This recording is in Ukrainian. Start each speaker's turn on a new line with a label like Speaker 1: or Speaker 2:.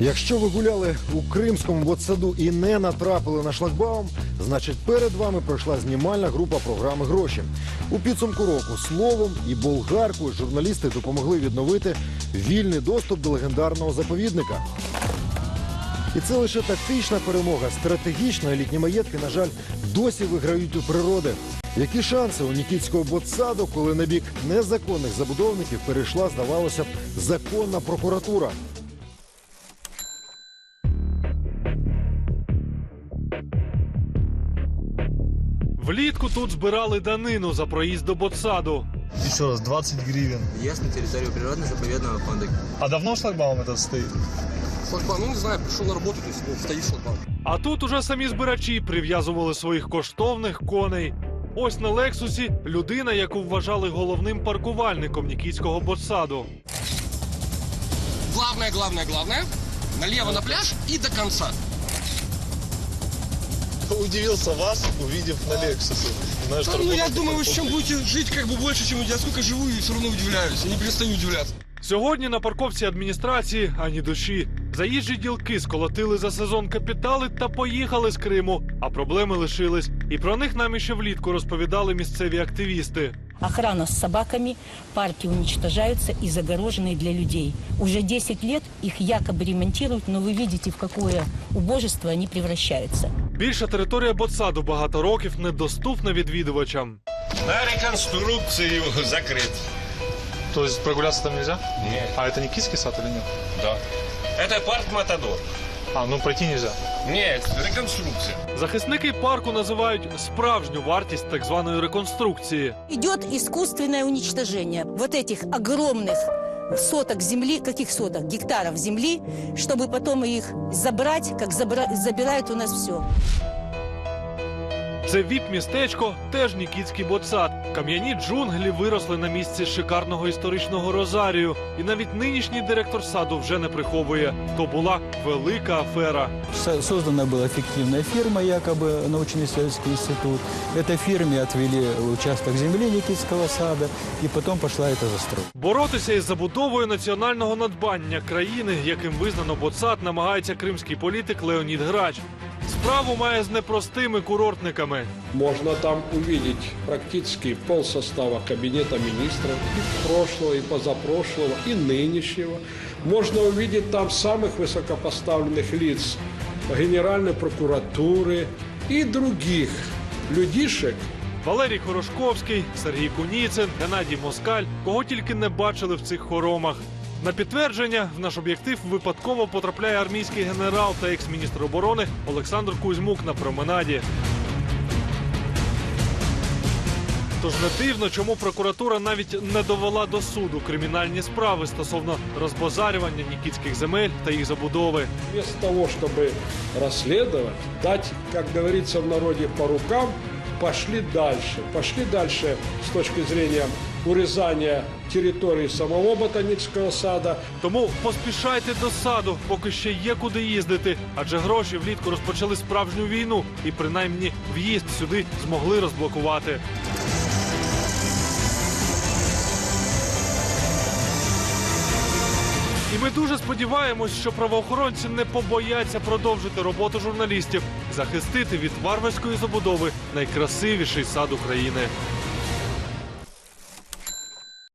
Speaker 1: Якщо ви гуляли у кримському ботсаду і не натрапили на шлагбаум, значить перед вами пройшла знімальна група програми Гроші. У підсумку року словом і болгаркою журналісти допомогли відновити вільний доступ до легендарного заповідника. І це лише тактична перемога. Стратегічно елітні маєтки, на жаль, досі виграють у природи. Які шанси у Нікітського ботсаду, коли на бік незаконних забудовників перейшла, здавалося б, законна прокуратура?
Speaker 2: Влітку тут збирали данину за проїзд до ботсаду.
Speaker 3: Еще раз, 20 гривен.
Speaker 4: Въезд на территорию природно-заповедного фонда.
Speaker 3: А давно шлагбаум этот стоит?
Speaker 4: Шлагбаум, ну не знаю, пришел на работу, то есть ну, стоит шлагбаум.
Speaker 2: А тут уже самі збирачі прив'язували своїх коштовних коней. Ось на Лексусі людина, яку вважали головним паркувальником Нікітського ботсаду.
Speaker 5: Главное, главное, главное. Налево на пляж и до конца.
Speaker 3: Удивился вас, увидев на Лексусе. Знаешь,
Speaker 5: Да, ну, я думаю, вы с чем будете жить как бы больше, чем я сколько живу и все равно удивляюсь. И не перестаю удивляться.
Speaker 2: Сьогодні на парковці адміністрації ані душі. Заїжджі ділки сколотили за сезон капітали та поїхали з Криму. А проблеми лишились. І про них нам іще влітку розповідали місцеві активісти.
Speaker 6: Охрана с собаками, парки уничтожаются и загороженные для людей. Уже 10 лет их якобы ремонтируют, но вы видите, в какое убожество они превращаются.
Speaker 2: Більша територія ботсаду багато років недоступна відвідувачам.
Speaker 7: На реконструкцию закрыт.
Speaker 3: То есть прогуляться там нельзя?
Speaker 7: Нет.
Speaker 3: А это не киский сад или нет?
Speaker 7: Да. Это парк Матадор.
Speaker 3: А, ну пройти нельзя.
Speaker 7: Нет, реконструкция.
Speaker 2: Захисники парку називають справжню вартість так званої реконструкції.
Speaker 6: Идет искусственное уничтожение вот этих огромных соток земли, каких соток, гектаров земли, чтобы потом их забрать, как забра- забирают у нас все.
Speaker 2: Це віп-містечко, теж Нікітський ботсад. Кам'яні джунглі виросли на місці шикарного історичного розарію. І навіть нинішній директор саду вже не приховує. То була велика афера.
Speaker 8: Со- Создана была фиктивная фирма, якобы научно-исследовательский институт. Этой фирме отвели участок земли Никитского сада, и потом пошла эта застройка.
Speaker 2: Боротися із забудовою національного надбання країни, яким визнано ботсад, намагається кримський політик Леонід Грач. Справу має з непростими курортниками.
Speaker 9: Можно там увидеть практически пол состава кабинета министров и прошлого, и позапрошлого, и нынешнего. Можно увидеть там самых высокопоставленных лиц Генеральной прокуратуры и других людишек,
Speaker 2: Валерій Хорошковський, Сергій Куніцин, Геннадій Москаль, кого тільки не бачили в цих хоромах. На підтвердження в наш об'єктив випадково потрапляє армійський генерал та екс-міністр оборони Олександр Кузьмук на променаді. Тож не дивно, чому прокуратура навіть не довела до суду кримінальні справи стосовно розбазарювання нікітських земель та їх забудови.
Speaker 9: вместо того, чтобы расследовать, дать, как говорится в народе, по рукам, пошли дальше. Пошли дальше с точки зрения урезания території самого ботанічного сада,
Speaker 2: Тому поспішайте до саду, поки ще є куди їздити. Адже гроші влітку розпочали справжню війну, і принаймні в'їзд сюди змогли розблокувати. Ми дуже сподіваємось, що правоохоронці не побояться продовжити роботу журналістів, захистити від варварської забудови найкрасивіший сад України.